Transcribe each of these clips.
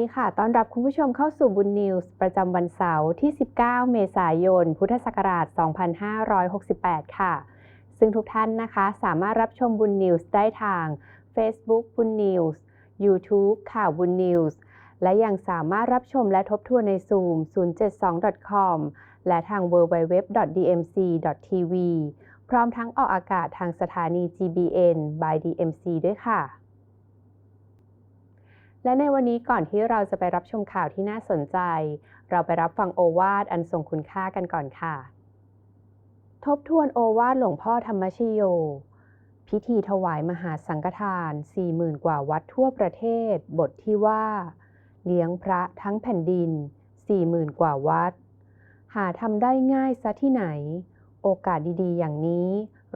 ดีค่ะ ต้อนรับคุณผู้ชมเข้าสู่บุญนิวส์ประจำวันเสาร์ที่ 19 เมษายน พุทธศักราช 2568 ค่ะ ซึ่งทุกท่านนะคะ สามารถรับชมบุญนิวส์ได้ทาง Facebook บุญนิวส์ YouTube ข่าวบุญนิวส์ และยังสามารถรับชมและทบทวนใน Zoom 072.com และทาง www.dmc.tv พร้อมทั้งออกอากาศทางสถานี GBN by DMC ด้วยค่ะ และในวันนี้ก่อนที่เราจะไปรับชมข่าวที่น่าสนใจ เราไปรับฟังโอวาทอันทรงคุณค่ากันก่อนค่ะ ทบทวนโอวาทหลวงพ่อธรรมชโย พิธีถวายมหาสังฆทาน 40,000 กว่าวัดทั่วประเทศ บทที่ว่า เลี้ยงพระทั้งแผ่นดิน 40,000 กว่าวัด หาทำได้ง่ายซะที่ไหน โอกาสดีๆ อย่างนี้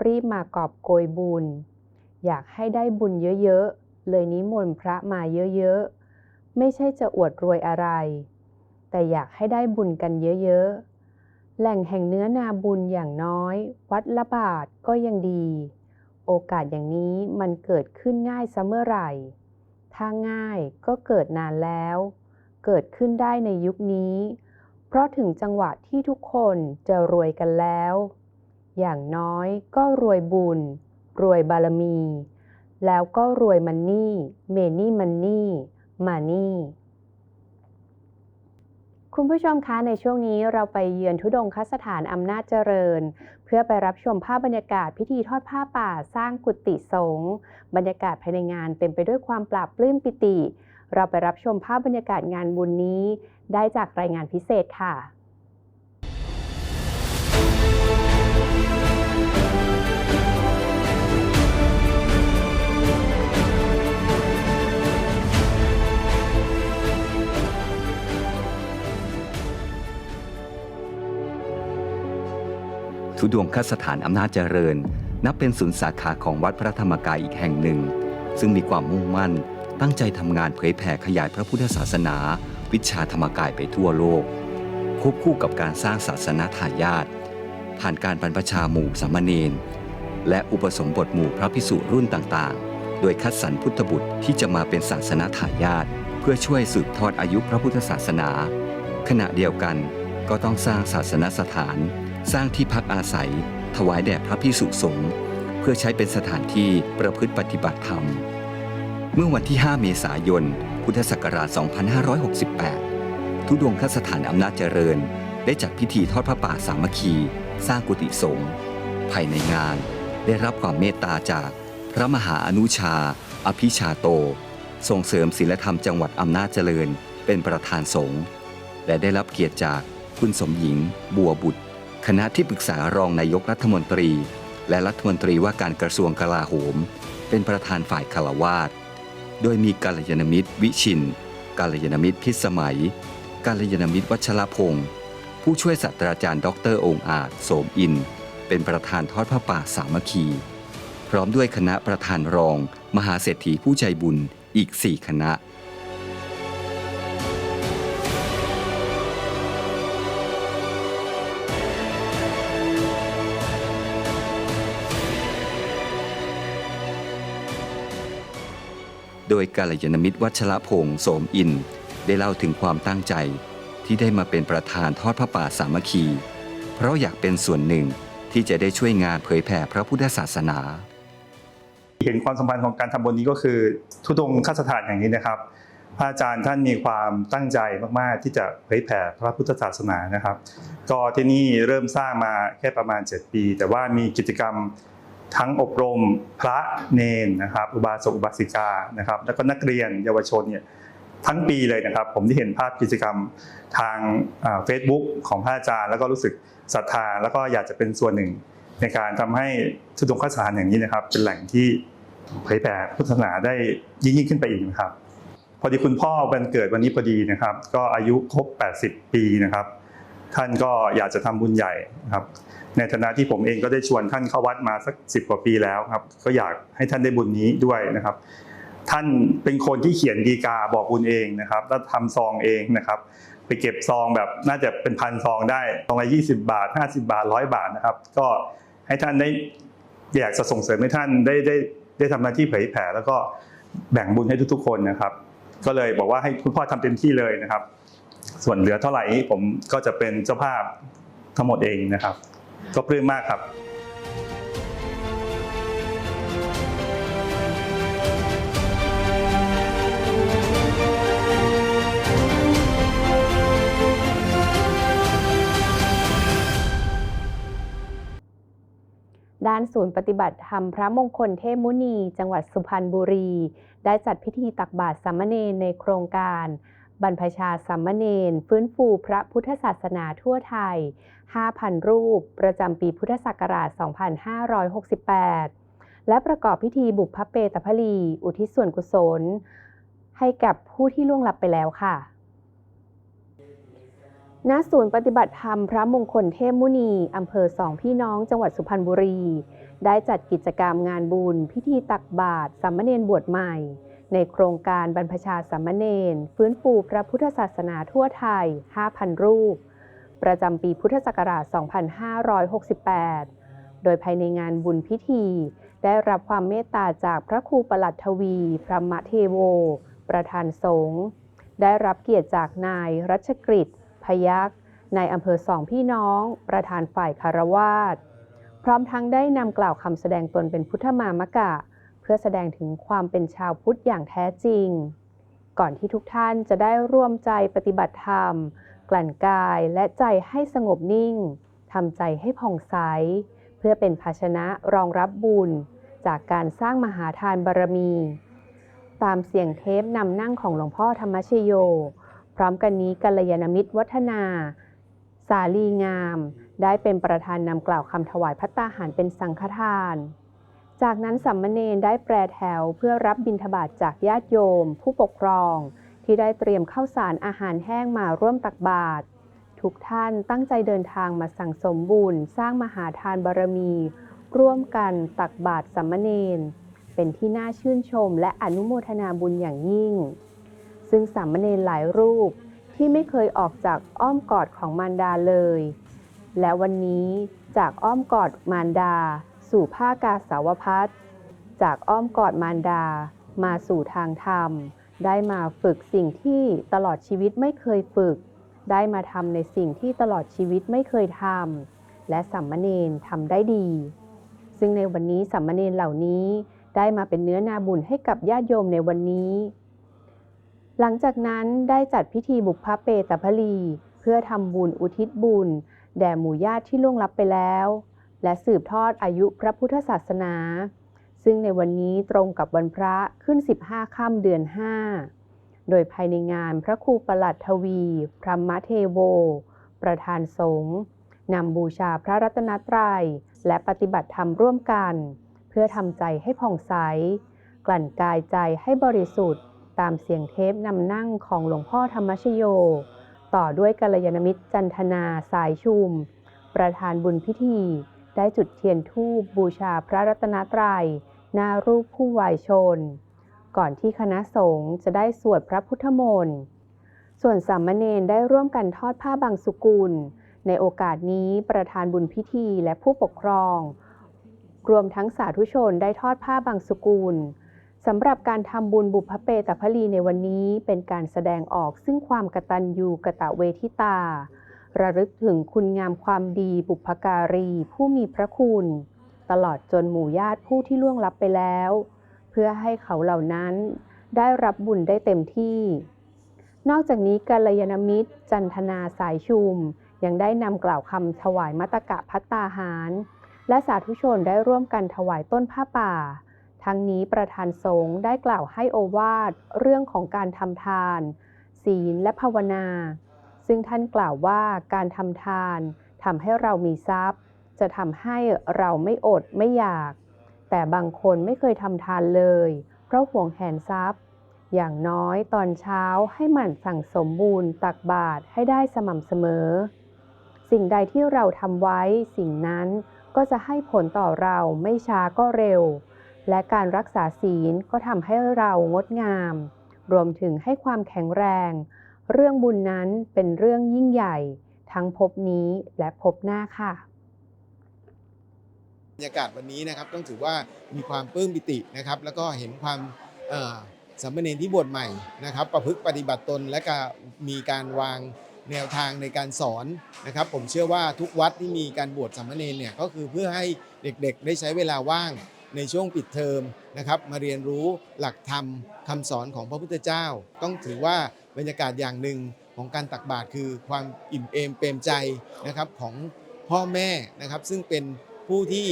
รีบมากอบโกยบุญ อยากให้ได้บุญเยอะๆ เลยนิมนต์พระมาเยอะๆ ไม่ใช่จะอวดรวยอะไร แต่อยากให้ได้บุญกันเยอะๆ แหล่งแห่งเนื้อนาบุญอย่างน้อย วัดละบาทก็ยังดี โอกาสอย่างนี้มันเกิดขึ้นง่ายซะเมื่อไหร่ ถ้าง่ายก็เกิดนานแล้ว เกิดขึ้นได้ในยุคนี้ เพราะถึงจังหวะที่ทุกคนจะรวยกันแล้ว อย่างน้อยก็รวยบุญ รวยบารมี แล้วก็รวยมันนี่เมนี่มันนี่มานี่คุณผู้ชมคะในช่วงนี้เราไปเยือนทุดงคสถานอำนาจเจริญ เพื่อไปรับชมภาพบรรยากาศพิธีทอดผ้าป่าสร้างกุฏิสงฆ์บรรยากาศภายในงานเต็มไปด้วยความปราบปลื้มปิติ เราไปรับชมภาพบรรยากาศงานบุญนี้ ได้จากรายงานพิเศษค่ะ ทุดวงคสถานอำนาจเจริญ นับเป็นศูนย์สาขาของวัดพระธรรมกายอีกแห่งหนึ่ง ซึ่งมีความมุ่งมั่น ตั้งใจทำงานเผยแผ่ขยายพระพุทธศาสนา วิชาธรรมกายไปทั่วโลก ควบคู่กับการสร้างศาสนาทายาทผ่านการบรรพชาหมู่สามเณรและอุปสมบทหมู่พระพิสุรุ่นต่างๆ โดยคัดสรรพุทธบุตรที่จะมาเป็นศาสนาทายาทเพื่อช่วยสืบทอดอายุพระพุทธศาสนา ขณะเดียวกันก็ต้องสร้างศาสนสถาน สร้างที่พักอาศัย ถวายแด่พระพิสุสงฆ์เพื่อใช้เป็นสถานที่ประพฤติปฏิบัติธรรม เมื่อวันที่ 5 เมษายน พุทธศักราช 2568 ทุดวงคสถานอำนาจเจริญ ได้จัดพิธีทอดพระป่าสามัคคี สร้างกุฏิสงฆ์ภายในงานได้รับความเมตตาจากพระมหาอนุชา อภิชาโต ส่งเสริมศีลธรรมจังหวัดอำนาจเจริญ เป็นประธานสงฆ์และได้รับเกียรติจากคุณสมหญิง บัวบุตร คณะที่ปรึกษารองนายกรัฐมนตรี และรัฐมนตรีว่าการกระทรวงกลาโหม เป็นประธานฝ่ายคารวาสโดยมีกาลยานมิตร วิชินกาลยานมิตรพิสมัย กาลยานมิตรวัชรพงศ์ผู้ช่วยศาสตราจารย์ดรองค์อาจโสมอิน เป็นประธานทอดพระป่าสามัคคี พร้อมด้วยคณะประธานรอง มหาเศรษฐีผู้ใจบุญอีก 4 คณะ ดยกาลยานมิตรวัชระพงศ์โสมอิน ได้เล่าถึงความตั้งใจที่ได้มาเป็นประธานทอดพระป่าสามัคคี เพราะอยากเป็นส่วนหนึ่งที่จะได้ช่วยงานเผยแผ่พระพุทธศาสนา เห็นความสำคัญของการทำบุญนี้ก็คือทุดงคสถานอย่างนี้นะครับ พระอาจารย์ท่านมีความตั้งใจมาก ๆ ที่จะเผยแผ่พระพุทธศาสนานะครับ ก็ที่นี่เริ่มสร้างมาแค่ประมาณ 7 ปี แต่ว่ามีกิจกรรม ทั้งอบรมพระเนนนะครับอุบาสกอุบาสิกานะครับ แล้วก็นักเรียนเยาวชนเนี่ยทั้งปีเลยนะครับ ผมได้เห็นภาพกิจกรรมทางเฟซบุ๊กของพระอาจารย์ แล้วก็รู้สึกศรัทธาแล้วก็อยากจะเป็นส่วนหนึ่ง ในการทำให้ทุดงคสถานอย่างนี้นะครับ เป็นแหล่งที่เผยแผ่พุทธศาสนาได้ยิ่งยิ่งขึ้นไปอีกนะครับ พอดีคุณพ่อวันเกิดวันนี้พอดีนะครับ ก็อายุครบ 80 ปีนะครับ ท่านก็อยากจะทำบุญใหญ่นะครับ ในฐานะที่ผมเองก็ได้ชวนท่านเข้าวัดมาสักสิบกว่าปีแล้วครับ ก็อยากให้ท่านได้บุญนี้ด้วยนะครับ ท่านเป็นคนที่เขียนดีกาบอกบุญเองนะครับ แล้วทำซองเองนะครับ ไปเก็บซองแบบน่าจะเป็นพันซองได้ซองละยี่สิบาท50บาทร้อยบาทนะครับ ก็ให้ท่านได้อยากจะส่งเสริมให้ท่านได้ได้ได้ทำหน้าที่เผยแผ่แล้วก็แบ่งบุญให้ทุกๆคนนะครับ ก็เลยบอกว่าให้คุณพ่อทำเต็มที่เลยนะครับ ส่วนเหลือเท่าไหร่ผมก็จะเป็นเจ้าภาพทั้งหมดเองนะครับ ก็ปลื้มมากครับ ด้านศูนย์ปฏิบัติธรรมพระมงคลเทพมุนี จังหวัดสุพรรณบุรี ได้จัดพิธีตักบาตรสามเณรในโครงการ บรรพชาสามเณรฟื้นฟูพระพุทธศาสนาทั่วไทย 5,000 รูป ประจำปีพุทธศักราช 2568 และประกอบพิธีบุพเพตพลี อุทิศส่วนกุศล ให้กับผู้ที่ล่วงลับไปแล้วค่ะณศูนย์ปฏิบัติธรรมพระมงคลเทพมุนีอำเภอสองพี่น้องจังหวัดสุพรรณบุรี ได้จัดกิจกรรมงานบุญ พิธีตักบาตรสามเณรบวชใหม่ ในโครงการบรรพชาสามเณรฟื้นฟูพระพุทธศาสนาทั่วไทย 5,000 รูป ประจำปีพุทธศักราช 2568 โดยภายในงานบุญพิธี ได้รับความเมตตาจากพระครูประหลัดทวี พระมะเทโว ประธานสงฆ์ ได้รับเกียรติจากนายรัชกฤษพยักษ์ในายอำเภอสองพี่น้อง ประธานฝ่ายคารวาสพร้อมทั้งได้นำกล่าวคำแสดงตนเป็นพุทธมามกะ เพื่อแสดงถึงความเป็นชาวพุทธอย่างแท้จริง ก่อนที่ทุกท่านจะได้ร่วมใจปฏิบัติธรรม กลั่นกายและใจให้สงบนิ่งทำใจให้ผ่องใส เพื่อเป็นภาชนะรองรับบุญ จากการสร้างมหาทานบารมี ตามเสียงเทปนำนั่งของหลวงพ่อธรรมชโย พร้อมกันนี้กัลยาณมิตรวัฒนา สาลีงาม ได้เป็นประธานนำกล่าวคำถวายพัตตาหารเป็นสังฆทาน จากนั้นสัมมเนรได้แปรแถวเพื่อรับบิณฑบาตจากญาติโยม ผู้ปกครอง ที่ได้เตรียมข้าวสารอาหารแห้งมาร่วมตักบาตรทุกท่านตั้งใจเดินทางมาสั่งสมบุญสร้างมหาทานบารมี ร่วมกันตักบาตรสัมมเนรเป็นที่น่าชื่นชมและอนุโมทนาบุญอย่างยิ่ง ซึ่งสามเณรหลายรูปที่ไม่เคยออกจากอ้อมกอดของมารดาเลย และวันนี้จากอ้อมกอดมารดา สู่ผ้ากาสาวพัดจากอ้อมกอดมารดา มาสู่ทางธรรม ได้มาฝึกสิ่งที่ตลอดชีวิตไม่เคยฝึก ได้มาทำในสิ่งที่ตลอดชีวิตไม่เคยทำและสัมมเนรทำได้ดี ซึ่งในวันนี้สัมมเนรเหล่านี้ได้มาเป็นเนื้อนาบุญให้กับญาติโยมในวันนี้ หลังจากนั้นได้จัดพิธีบุพเพเปตพลี เพื่อทำบุญอุทิศบุญ แด่หมู่ญาติที่ล่วงลับไปแล้ว และสืบทอดอายุพระพุทธศาสนา ซึ่งในวันนี้ตรงกับวันพระขึ้น 15 ค่ำเดือน 5 โดยภายในงานพระครูประหลัดทวี พระมเทโว ประธานสงฆ์นำบูชาพระรัตนตรัย และปฏิบัติธรรมร่วมกัน เพื่อทำใจให้ผ่องใส กลั่นกายใจให้บริสุทธิ์ ตามเสียงเทปนำนั่งของหลวงพ่อธรรมชโย ต่อด้วยกัลยาณมิตรจันทนาสายชุม ประธานบุญพิธี ได้จุดเทียนธูปบูชาพระรัตนตรัย หน้ารูปผู้วายชน ก่อนที่คณะสงฆ์จะได้สวดพระพุทธมนต์ส่วนสามเณรได้ร่วมกันทอดผ้าบางสุกุล ในโอกาสนี้ประธานบุญพิธีและผู้ปกครอง รวมทั้งสาธุชนได้ทอดผ้าบางสุกุลสำหรับการทำบุญบุพเพตพลีในวันนี้เป็นการแสดงออกซึ่งความกตัญญูกะตะเวทิตา ระลึกถึงคุณงามความดีบุพการีผู้มีพระคุณ ตลอดจนหมู่ญาติผู้ที่ล่วงลับไปแล้ว เพื่อให้เขาเหล่านั้นได้รับบุญได้เต็มที่ นอกจากนี้กัลยาณมิตร จันทนาสายชุม ยังได้นำกล่าวคำถวายมัตตกะพัตตาหาร และสาธุชนได้ร่วมกันถวายต้นผ้าป่า ทั้งนี้ประธานสงฆ์ได้กล่าวให้โอวาทเรื่องของการทำทาน ศีลและภาวนา ซึ่งท่านกล่าวว่าการทำทานทำให้เรามีทรัพย์ จะทำให้เราไม่อดไม่อยาก แต่บางคนไม่เคยทำทานเลย เพราะห่วงแหนทรัพย์ อย่างน้อยตอนเช้าให้หมั่นสั่งสมบูรณ์ตักบาตรให้ได้สม่ำเสมอ สิ่งใดที่เราทำไว้สิ่งนั้นก็จะให้ผลต่อเราไม่ช้าก็เร็ว และการรักษาศีลก็ทำให้เรางดงาม รวมถึงให้ความแข็งแรง เรื่องบุญนั้นเป็นเรื่องยิ่งใหญ่ ทั้งภพนี้และภพหน้าค่ะ บรรยากาศวันนี้นะครับต้องถือว่ามีความปลื้มปิตินะครับ แล้วก็เห็นความสามเณรที่บวชใหม่นะครับ ประพฤติปฏิบัติตนและก็มีการวางแนวทางในการสอนนะครับ ผมเชื่อว่าทุกวัดที่มีการบวชสามเณรเนี่ยก็คือเพื่อให้เด็กๆ ได้ใช้เวลาว่างในช่วงปิดเทอมนะครับ มาเรียนรู้หลักธรรมคำสอนของพระพุทธเจ้า ต้องถือว่าบรรยากาศอย่างหนึ่งของการตักบาตรคือความอิ่มเอมเปรมใจนะครับของพ่อแม่นะครับซึ่งเป็น ผู้ที่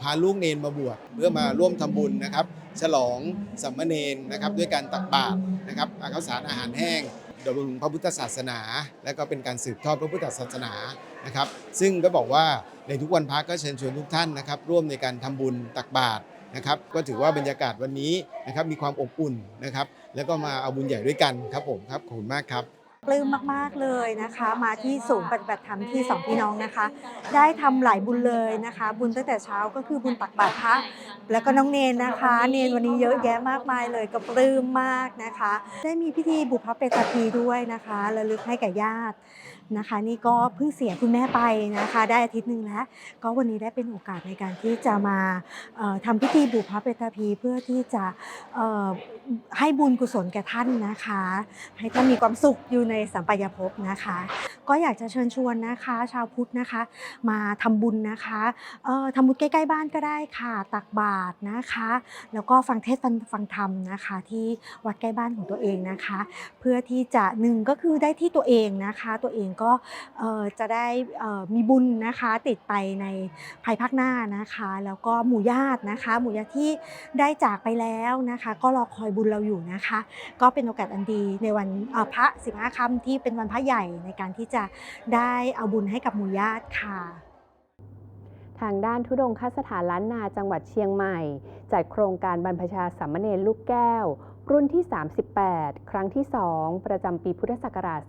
พาลูกเนนมาบวชเพื่อมาร่วมทำบุญนะครับ ฉลองสัมมเนนนะครับด้วยการตักบาตรนะครับอาข้าวสารอาหารแห้งดำรงพระพุทธศาสนา และก็เป็นการสืบทอดพระพุทธศาสนานะครับ ซึ่งก็บอกว่าในทุกวันพักก็เชิญชวนทุกท่านนะครับ ร่วมในการทำบุญตักบาตรนะครับ ก็ถือว่าบรรยากาศวันนี้นะครับมีความอบอุ่นนะครับ แล้วก็มาเอาบุญใหญ่ด้วยกันครับผมครับขอบคุณมากครับ ปลื้มมากๆเลยนะคะ มาที่ศูนย์ปฏิบัติธรรมที่สองพี่น้องนะคะ ได้ทำหลายบุญเลยนะคะ บุญตั้งแต่เช้าก็คือบุญตักบาตรพระแล้วก็น้องเนนนะคะ เนนวันนี้เยอะแยะมากมายเลยก็ปลื้มมากนะคะ ได้มีพิธีบุพเพตพีด้วยนะคะระลึกให้แก่ญาติ นะคะ นี่ก็เพิ่งเสียคุณแม่ไปนะคะ ได้อาทิตย์หนึ่งแล้ว ก็วันนี้ได้เป็นโอกาสในการที่จะมาเอ่อทำพิธีบุพเพตพีเพื่อที่จะให้บุญกุศลแก่ท่านนะคะ ให้ท่านมีความสุขอยู่ในสัมปายภพนะคะ ก็อยากจะเชิญชวนนะคะ ชาวพุทธนะคะ มาทำบุญนะคะเอ่อทำบุญใกล้ๆบ้านก็ได้ค่ะตักบาตรนะคะ แล้วก็ฟังเทศน์ฟังธรรมนะคะ ที่วัดใกล้บ้านของตัวเองนะคะ เพื่อที่จะหนึ่งก็คือได้ที่ตัวเองนะคะตัวเองก็จะได้มีบุญนะคะติดไปในภายภาคหน้านะคะ แล้วก็หมู่ญาตินะคะ หมู่ญาติที่ได้จากไปแล้วนะคะ ก็รอคอยบุญเราอยู่นะคะ ก็เป็นโอกาสอันดีในวันพระสิบห้าค่ำที่เป็นวันพระใหญ่ในการที่จะได้เอาบุญให้กับหมู่ญาติค่ะทางด้านทุดงคสถานล้านนาจังหวัดเชียงใหม่ จัดโครงการบรรพชาสามเณรลูกแก้ว รุ่นที่ 38 ครั้งที่ 2 ประจำปีพุทธศักราช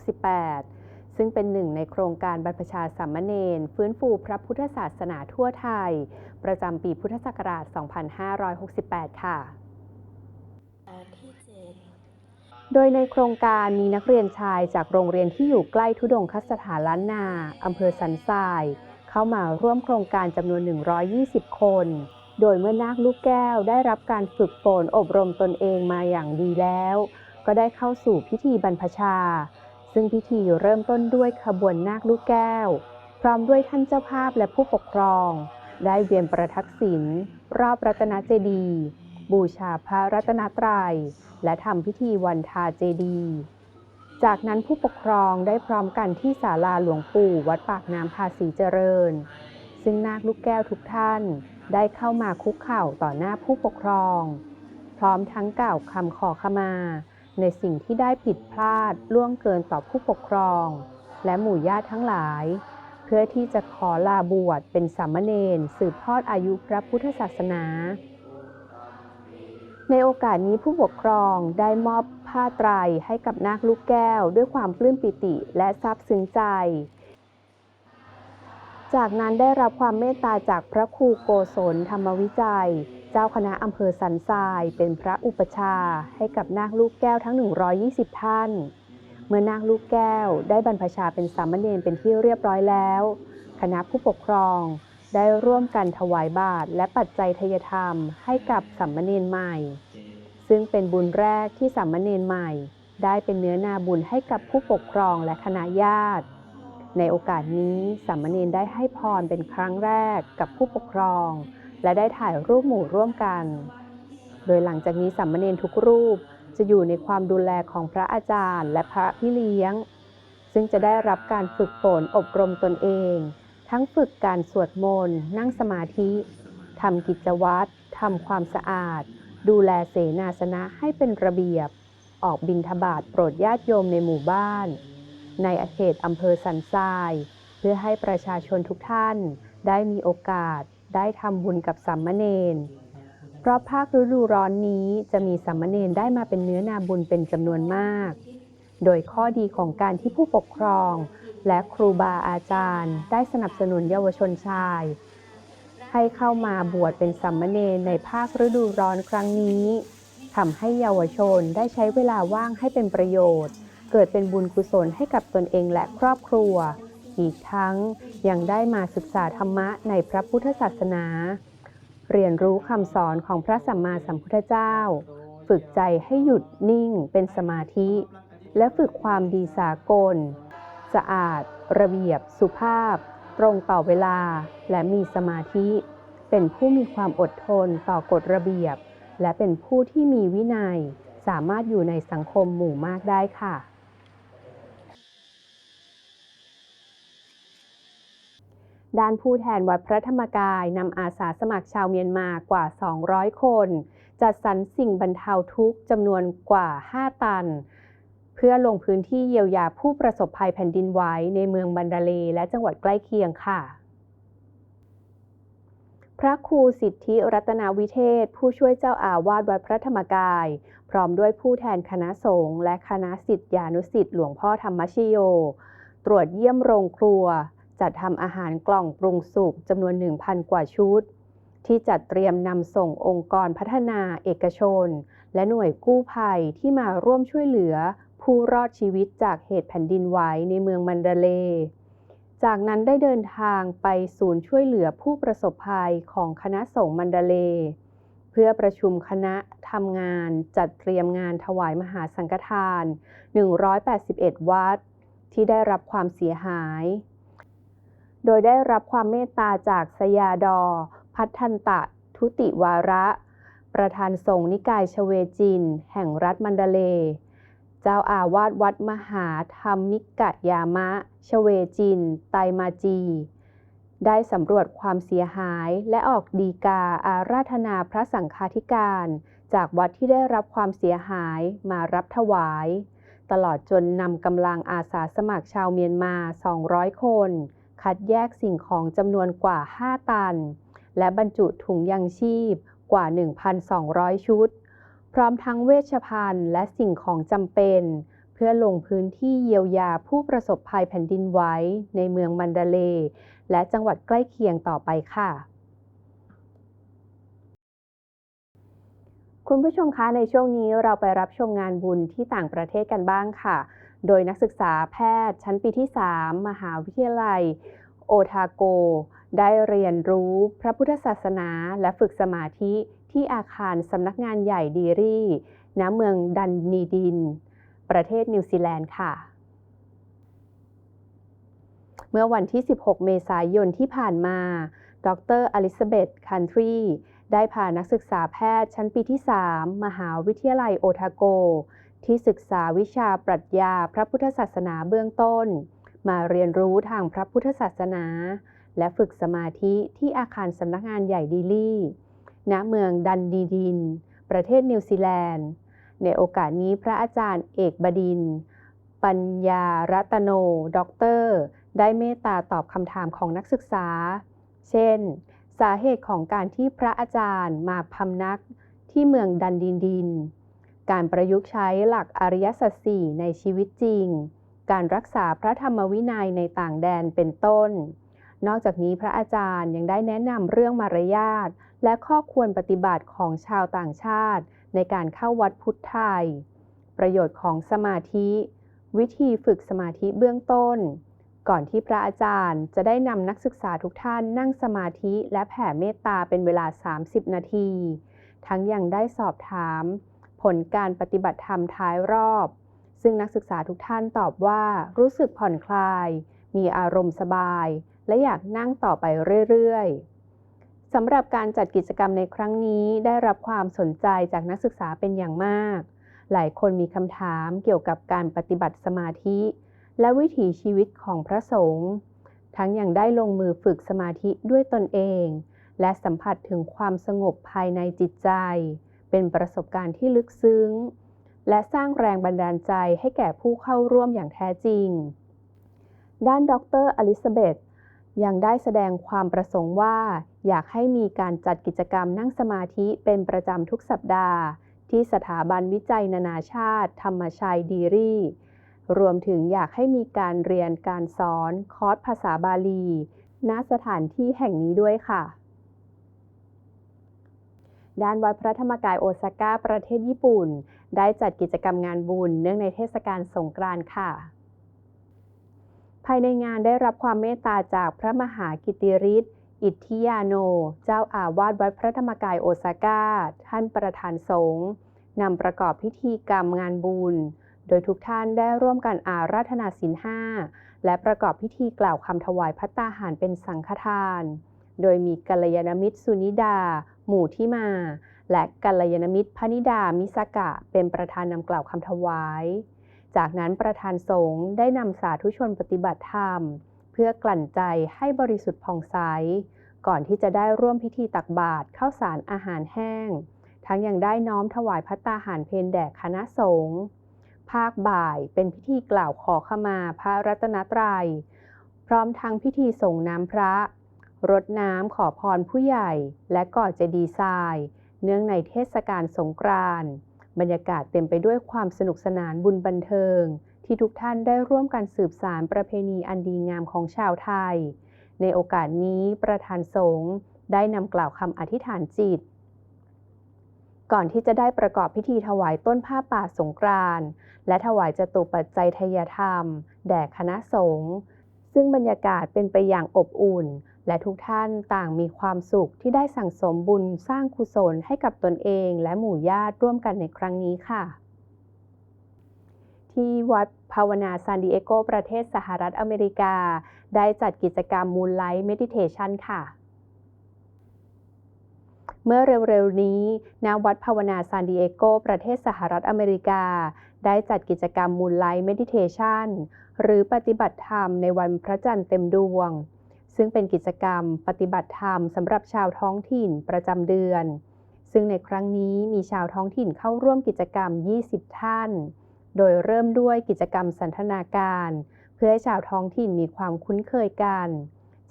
2568 ซึ่งเป็นหนึ่งในโครงการบรรพชาสามเณรฟื้นฟูพระพุทธศาสนาทั่วไทย ประจำปีพุทธศักราช 2568 ค่ะโดยในโครงการมีนักเรียนชายจากโรงเรียนที่อยู่ใกล้ทุดงคสถานล้านนา อำเภอสันทราย เข้ามาร่วมโครงการจำนวน 120 คน โดยเมื่อนาคลูกแก้วได้รับการฝึกฝนอบรมตนเองมาอย่างดีแล้ว ก็ได้เข้าสู่พิธีบรรพชา ซึ่งพิธีเริ่มต้นด้วยขบวนนาคลูกแก้ว พร้อมด้วยท่านเจ้าภาพและผู้ปกครอง ได้เวียนประทักษิณรอบรัตนเจดีย์บูชาพระรัตนตรัย และทำพิธีวันทาเจดีย์จากนั้นผู้ปกครองได้พร้อมกันที่ศาลาหลวงปู่วัดปากน้ำภาษีเจริญ ซึ่งนาคลูกแก้วทุกท่าน ได้เข้ามาคุกเข่าต่อหน้าผู้ปกครอง พร้อมทั้งกล่าวคำขอขมา ในสิ่งที่ได้ผิดพลาดล่วงเกินต่อผู้ปกครอง และหมู่ญาติทั้งหลาย เพื่อที่จะขอลาบวชเป็นสามเณรสืบทอดอายุพระพุทธศาสนา ในโอกาสนี้ผู้ปกครองได้มอบผ้าไตรให้กับนาคลูกแก้ว ด้วยความปลื้มปิติและซาบซึ้งใจ จากนั้นได้รับความเมตตาจากพระครูโกศลธรรมวิจัย เจ้าคณะอำเภอสันทราย เป็นพระอุปชาให้กับนาคลูกแก้วทั้ง 120 ท่าน เมื่อนาคลูกแก้วได้บรรพชาเป็นสามเณรเป็นที่เรียบร้อยแล้ว คณะผู้ปกครองได้ร่วมกันถวายบาตรและปัจจัยทยธรรมให้กับสามเณรใหม่ ซึ่งเป็นบุญแรกที่สามเณรใหม่ ได้เป็นเนื้อนาบุญให้กับผู้ปกครองและคณะญาติ ในโอกาสนี้สามเณรได้ให้พรเป็นครั้งแรกกับผู้ปกครอง และได้ถ่ายรูปหมู่ร่วมกัน โดยหลังจากนี้สามเณรทุกรูปจะอยู่ในความดูแลของพระอาจารย์ และพระพี่เลี้ยง ซึ่งจะได้รับการฝึกฝนอบรมตนเอง ทั้งฝึกการสวดมนต์ นั่งสมาธิทำกิจวัตรทำความสะอาด ดูแลเสนาสนะให้เป็นระเบียบ ออกบิณฑบาตโปรดญาติโยมในหมู่บ้าน ในอเขตอำเภอสันทราย เพื่อให้ประชาชนทุกท่านได้มีโอกาสได้ทำบุญกับสัมมเนรเพราะภาคฤดูร้อนนี้จะมีสัมมเนรได้มาเป็นเนื้อนาบุญเป็นจำนวนมาก โดยข้อดีของการที่ผู้ปกครอง และครูบาอาจารย์ ได้สนับสนุนเยาวชนชาย ให้เข้ามาบวชเป็นสัมมเนรในภาคฤดูร้อนครั้งนี้ทำให้เยาวชนได้ใช้เวลาว่างให้เป็นประโยชน์ เกิดเป็นบุญกุศลให้กับตนเองและครอบครัว อีกทั้งยังได้มาศึกษาธรรมะในพระพุทธศาสนา เรียนรู้คำสอนของพระสัมมาสัมพุทธเจ้า ฝึกใจให้หยุดนิ่งเป็นสมาธิ และฝึกความดีสากล สะอาด ระเบียบ สุภาพ ตรงต่อเวลา และมีสมาธิ เป็นผู้มีความอดทนต่อกฎระเบียบ และเป็นผู้ที่มีวินัยสามารถอยู่ในสังคมหมู่มากได้ค่ะ ด้านผู้แทนวัดพระธรรมกายนำอาสาสมัครชาวเมียนมากว่า 200 คน จัดสรรสิ่งบรรเทาทุกข์จำนวนกว่า 5 ตัน เพื่อลงพื้นที่เยียวยาผู้ประสบภัยแผ่นดินไหวในเมืองบันดาเลและจังหวัดใกล้เคียงค่ะ พระครูสิทธิรัตนาวิเทศ ผู้ช่วยเจ้าอาวาสวัดพระธรรมกาย พร้อมด้วยผู้แทนคณะสงฆ์และคณะสิทธิานุสิทธิหลวงพ่อธรรมชโย ตรวจเยี่ยมโรงครัว จัดทำอาหารกล่องปรุงสุกจำนวน 1,000 กว่าชุด ที่จัดเตรียมนำส่งองค์กรพัฒนาเอกชน และหน่วยกู้ภัยที่มาร่วมช่วยเหลือ ผู้รอดชีวิตจากเหตุแผ่นดินไหวในเมืองมันดาเล จากนั้นได้เดินทางไปศูนย์ช่วยเหลือผู้ประสบภัยของคณะสงฆ์มันดาเล เพื่อประชุมคณะทำงานจัดเตรียมงานถวายมหาสังฆทาน 181 วัดที่ได้รับความเสียหาย โดยได้รับความเมตตาจากสยาดอ พัฒนตะ ทุติวาระ ประธานสงฆ์นิกายชเวจิน แห่งรัฐมันดาเล เจ้าอาวาสวัดมหาธรรมิกะยามะ ชเวจิน ไตมาจี ได้สำรวจความเสียหายและออกดีกาอาราธนาพระสังฆาธิการ จากวัดที่ได้รับความเสียหายมารับถวาย ตลอดจนนำกำลังอาสาสมัครชาวเมียนมา 200 คน คัดแยกสิ่งของจำนวนกว่า 5 ตัน และบรรจุถุงยังชีพกว่า 1,200 ชุด พร้อมทั้งเวชภัณฑ์และสิ่งของจำเป็น เพื่อลงพื้นที่เยียวยาผู้ประสบภัยแผ่นดินไหวในเมืองมันดาเล และจังหวัดใกล้เคียงต่อไปค่ะคุณผู้ชมคะในช่วงนี้เราไปรับชมงานบุญที่ต่างประเทศกันบ้างค่ะ โดยนักศึกษาแพทย์ชั้นปีที่ 3 มหาวิทยาลัย โอทาโก ได้เรียนรู้พระพุทธศาสนาและฝึกสมาธิที่อาคารสำนักงานใหญ่ดีรีณเมืองดันนีดิน ประเทศนิวซีแลนด์ค่ะ เมื่อวันที่ 16 เมษายนที่ผ่านมา ดรอลิซาเบธคันทรีได้พานักศึกษาแพทย์ชั้นปีที่ 3 มหาวิทยาลัยโอทาโก ที่ศึกษาวิชาปรัชญาพระพุทธศาสนาเบื้องต้น มาเรียนรู้ทางพระพุทธศาสนา และฝึกสมาธิที่อาคารสำนักงานใหญ่ดีลี่ ณ เมืองดันดีดิน ประเทศนิวซีแลนด์ ในโอกาสนี้พระอาจารย์เอกบดิน ปัญญารัตโน ด็อกเตอร์ ได้เมตตาตอบคำถามของนักศึกษา เช่น สาเหตุของการที่พระอาจารย์มาพำนักที่เมืองดันดินดิน การประยุกต์ใช้หลักอริยสัจสี่ในชีวิตจริง การรักษาพระธรรมวินัยในต่างแดนเป็นต้น นอกจากนี้พระอาจารย์ยังได้แนะนำเรื่องมารยาทและข้อควรปฏิบัติของชาวต่างชาติ ในการเข้าวัดพุทธไทย ประโยชน์ของสมาธิ วิธีฝึกสมาธิเบื้องต้น ก่อนที่พระอาจารย์จะได้นำนักศึกษาทุกท่านนั่งสมาธิและแผ่เมตตาเป็นเวลา 30 นาที ทั้งยังได้สอบถาม ผลการปฏิบัติธรรมท้ายรอบ ซึ่งนักศึกษาทุกท่านตอบว่า รู้สึกผ่อนคลาย มีอารมณ์สบาย และอยากนั่งต่อไปเรื่อยๆสำหรับการจัดกิจกรรมในครั้งนี้ได้รับความสนใจจากนักศึกษาเป็นอย่างมาก หลายคนมีคำถามเกี่ยวกับการปฏิบัติสมาธิ และวิถีชีวิตของพระสงฆ์ทั้งยังได้ลงมือฝึกสมาธิด้วยตนเอง และสัมผัสถึงความสงบภายในจิตใจ เป็นประสบการณ์ที่ลึกซึ้ง และสร้างแรงบันดาลใจให้แก่ผู้เข้าร่วมอย่างแท้จริง ด้านดรอลิซาเบธยังได้แสดงความประสงค์ว่า อยากให้มีการจัดกิจกรรมนั่งสมาธิเป็นประจำทุกสัปดาห์ ที่สถาบันวิจัยนานาชาติ ธรรมชัยดีรีรวมถึงอยากให้มีการเรียนการสอนคอร์สภาษาบาลี ณสถานที่แห่งนี้ด้วยค่ะ ด้านวัดพระธรรมกายโอซาก้าประเทศญี่ปุ่น ได้จัดกิจกรรมงานบุญเนื่องในเทศกาลสงกรานต์ค่ะ ภายในงานได้รับความเมตตาจากพระมหากิติฤทธิ์อิทธิยาโน เจ้าอาวาสวัดพระธรรมกายโอซาก้า ท่านประธานสงฆ์นำประกอบพิธีกรรมงานบุญ โดยทุกท่านได้ร่วมกันอาราธนาศีลห้า และประกอบพิธีกล่าวคำถวายพัตตาหารเป็นสังฆทาน โดยมีกัลยาณมิตรสุนิดา หมู่ที่มา และกัลยาณมิตรพนิดามิสกะ เป็นประธานนำกล่าวคำถวาย จากนั้นประธานสงฆ์ได้นำสาธุชนปฏิบัติธรรม เพื่อกลั่นใจให้บริสุทธิ์ผ่องใส ก่อนที่จะได้ร่วมพิธีตักบาตรข้าวสารอาหารแห้ง ทั้งยังได้น้อมถวายพัตตาหารเพนแด่คณะสงฆ์ภาคบ่ายเป็นพิธีกล่าวขอขมาพระรัตนตรัย พร้อมทั้งพิธีส่งน้ำพระ รดน้ำขอพรผู้ใหญ่และก่อเจดีย์ทราย เนื่องในเทศกาลสงกรานต์บรรยากาศเต็มไปด้วยความสนุกสนานบุญบันเทิง ที่ทุกท่านได้ร่วมกันสืบสารประเพณีอันดีงามของชาวไทย ในโอกาสนี้ประธานสงฆ์ได้นำกล่าวคำอธิษฐานจิต ก่อนที่จะได้ประกอบพิธีถวายต้นผ้าป่าสงกรานต์และถวายจตุปัจจัยทยธรรม แด่คณะสงฆ์ซึ่งบรรยากาศเป็นไปอย่างอบอุ่น และทุกท่านต่างมีความสุขที่ได้สั่งสมบุญสร้างกุศลให้กับตนเองและหมู่ญาติร่วมกันในครั้งนี้ค่ะ ที่วัดภาวนาซานดิเอโกประเทศสหรัฐอเมริกา ได้จัดกิจกรรมมูลไลท์เมดิเทชันค่ะ เมื่อเร็วๆ นี้ณวัดภาวนาซานดิเอโกประเทศสหรัฐอเมริกา ได้จัดกิจกรรมมูลไลท์เมดิเทชันหรือปฏิบัติธรรมในวันพระจันทร์เต็มดวง ซึ่งเป็นกิจกรรมปฏิบัติธรรมสำหรับชาวท้องถิ่นประจำเดือน ซึ่งในครั้งนี้มีชาวท้องถิ่นเข้าร่วมกิจกรรม 20 ท่าน โดยเริ่มด้วยกิจกรรมสันทนาการ เพื่อให้ชาวท้องถิ่นมีความคุ้นเคยกัน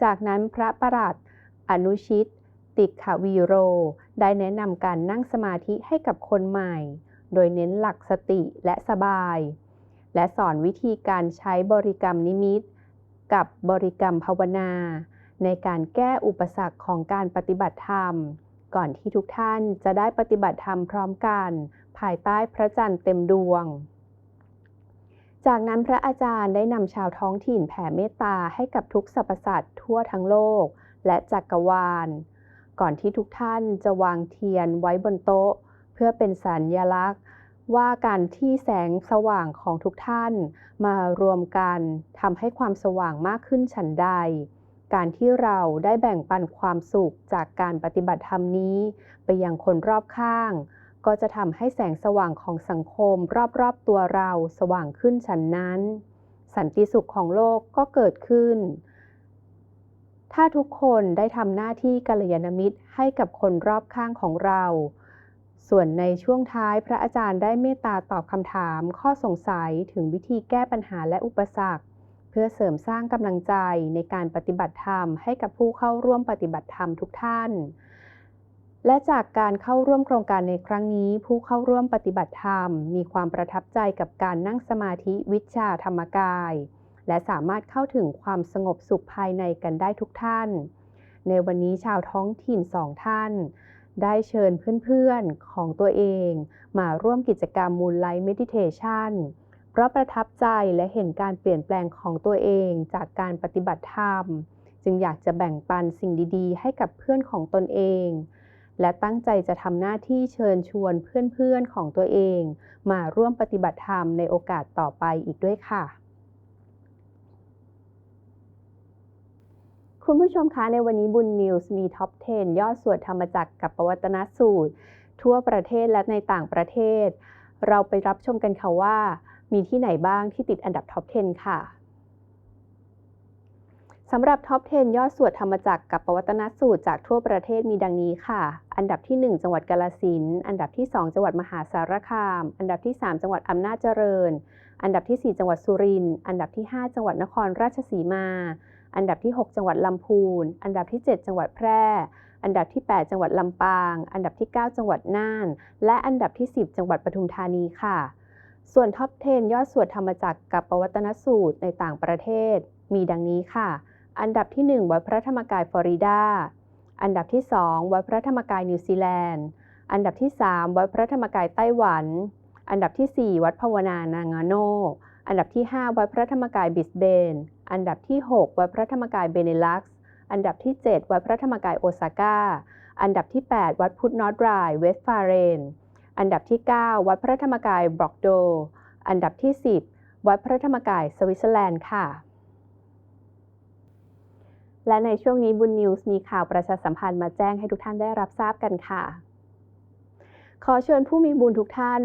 จากนั้นพระประหลัด อนุชิต ติขวีโร ได้แนะนำการนั่งสมาธิให้กับคนใหม่ โดยเน้นหลักสติและสบาย และสอนวิธีการใช้บริกรรมนิมิต กับบริกรรมภาวนา ในการแก้อุปสรรคของการปฏิบัติธรรม ก่อนที่ทุกท่านจะได้ปฏิบัติธรรมพร้อมกัน ภายใต้พระจันทร์เต็มดวง จากนั้นพระอาจารย์ได้นำชาวท้องถิ่นแผ่เมตตาให้กับทุกสรรพสัตว์ทั่วทั้งโลก และจักรวาล ก่อนที่ทุกท่านจะวางเทียนไว้บนโต๊ะ เพื่อเป็นสัญญลักษณ์ ว่าการที่แสงสว่างของทุกท่านมารวมกันทำให้ความสว่างมากขึ้นฉันใด การที่เราได้แบ่งปันความสุขจากการปฏิบัติธรรมนี้ ไปยังคนรอบข้าง ก็จะทำให้แสงสว่างของสังคมรอบๆตัวเราสว่างขึ้นฉันนั้น สันติสุขของโลกก็เกิดขึ้น ถ้าทุกคนได้ทำหน้าที่กัลยาณมิตรให้กับคนรอบข้างของเรา ส่วนในช่วงท้ายพระอาจารย์ได้เมตตาตอบคำถาม ข้อสงสัยถึงวิธีแก้ปัญหาและอุปสรรค เพื่อเสริมสร้างกำลังใจในการปฏิบัติธรรมให้กับผู้เข้าร่วมปฏิบัติธรรมทุกท่าน และจากการเข้าร่วมโครงการในครั้งนี้ ผู้เข้าร่วมปฏิบัติธรรม มีความประทับใจกับการนั่งสมาธิวิชาธรรมกาย และสามารถเข้าถึงความสงบสุขภายในกันได้ทุกท่าน ในวันนี้ชาวท้องถิ่นสองท่าน ได้เชิญเพื่อนๆของตัวเอง มาร่วมกิจกรรมมูลไลท์เมดิเทชันเพราะประทับใจและเห็นการเปลี่ยนแปลงของตัวเองจากการปฏิบัติธรรม จึงอยากจะแบ่งปันสิ่งดีๆ ให้กับเพื่อนของตนเอง และตั้งใจจะทำหน้าที่เชิญชวนเพื่อนๆของตัวเอง มาร่วมปฏิบัติธรรมในโอกาสต่อไปอีกด้วยค่ะ คุณผู้ชมคะในวันนี้บุญนิวส์มีท็อป 10 ยอดสวดธรรมจักรกับปวัตนสูตร ทั่วประเทศและในต่างประเทศ เราไปรับชมกันค่ะว่า มีที่ไหนบ้างที่ติดอันดับท็อป 10 ค่ะสำหรับท็อป 10 ยอดสวดธรรมจักรกับปวัตนสูตรจากทั่วประเทศมีดังนี้ค่ะ อันดับที่ 1 จังหวัดกาลสินอันดับที่ 2 จังหวัดมหาสารคาม อันดับที่ 3 จังหวัดอำนาจเจริญ อันดับที่ 4 จังหวัดสุรินทร์ อันดับที่ 5 จังหวัดนครราชสีมา อันดับที่ 6 จังหวัดลำพูน อันดับที่ 7 จังหวัดแพร่ อันดับที่ 8 จังหวัดลำปาง อันดับที่ 9 จังหวัดน่าน และอันดับที่ 10 จังหวัดปทุมธานีค่ะ ส่วนท็อป 10 ยอดสวดธรรมจักรกับประวัตนสูตรในต่างประเทศ มีดังนี้ค่ะ อันดับที่ 1 วัดพระธรรมกายฟลอริดา อันดับที่ 2 วัดพระธรรมกายนิวซีแลนด์ อันดับที่ 3 วัดพระธรรมกายไต้หวัน อันดับที่ 4 วัดภาวนานางาโน อันดับที่ 5 วัดพระธรรมกายบิสเบน อันดับที่ 6 วัดพระธรรมกายเบเนลักซ์ อันดับที่ 7 วัดพระธรรมกายโอซาก้า อันดับที่ 8 วัดพุทธนอตรายเวสต์ฟาเรน อันดับที่ 9 วัดพระธรรมกายบล็อกโด อันดับที่ 10 วัดพระธรรมกายสวิตเซอร์แลนด์ค่ะ และในช่วงนี้บุญนิวส์มีข่าวประชาสัมพันธ์มาแจ้งให้ทุกท่านได้รับทราบกันค่ะ ขอเชิญผู้มีบุญทุกท่าน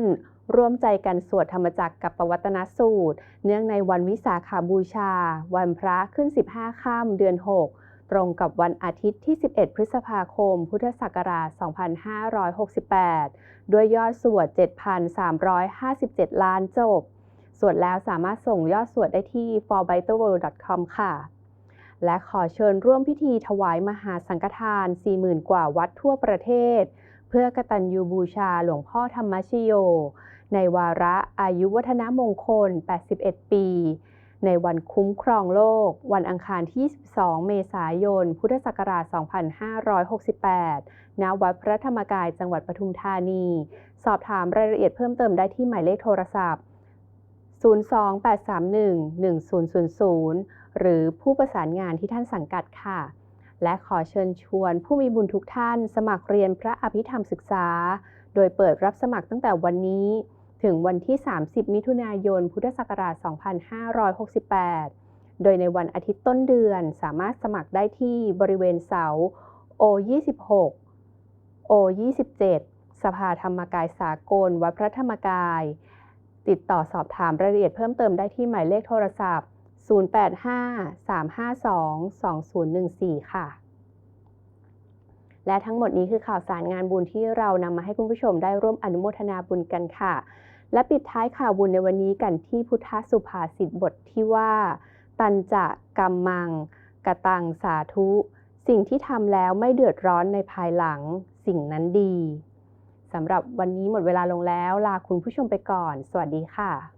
ร่วมใจกันสวดธรรมจักรกับปวัตนสูตร เนื่องในวันวิสาขาบูชา วันพระขึ้น 15 ค่ำเดือน 6 ตรงกับวันอาทิตย์ที่ 11 พฤษภาคม พุทธศักราช 2568 ด้วยยอดสวด 7,357 ล้านจบ สวดแล้วสามารถส่งยอดสวดได้ที่ f o r b i t e r w o r l d c o m ค่ะ และขอเชิญร่วมพิธีถวายมหาสังฆทาน 40,000 กว่าวัดทั่วประเทศเพื่อกตัญญูบูชาหลวงพ่อธรรมชโย ในวาระอายุวัฒนมงคล 81 ปี ในวันคุ้มครองโลก วันอังคารที่ 22 เมษายน พุทธศักราช 2568 ณ วัดพระธรรมกายจังหวัดปทุมธานี สอบถามรายละเอียดเพิ่มเติมได้ที่หมายเลขโทรศัพท์ 028311000 หรือผู้ประสานงานที่ท่านสังกัดค่ะ และขอเชิญชวนผู้มีบุญทุกท่านสมัครเรียนพระอภิธรรมศึกษา โดยเปิดรับสมัครตั้งแต่วันนี้ ถึงวันที่ 30 มิถุนายน พุทธศักราช 2568 โดยในวันอาทิตย์ต้นเดือนสามารถสมัครได้ที่บริเวณเสา O26 O27 สภาธรรมกายสากล วัดพระธรรมกาย ติดต่อสอบถามรายละเอียดเพิ่มเติมได้ที่หมายเลขโทรศัพท์ 085-352-2014 ค่ะ และทั้งหมดนี้คือข่าวสารงานบุญที่เรานำมาให้คุณผู้ชมได้ร่วมอนุโมทนาบุญกันค่ะ และปิดท้ายข่าวบุญในวันนี้กันที่พุทธสุภาษิตบทที่ว่า ตันจะกัมมัง กะตังสาธุ สิ่งที่ทำแล้วไม่เดือดร้อนในภายหลัง สิ่งนั้นดีสำหรับวันนี้หมดเวลาลงแล้ว ลาคุณผู้ชมไปก่อน สวัสดีค่ะ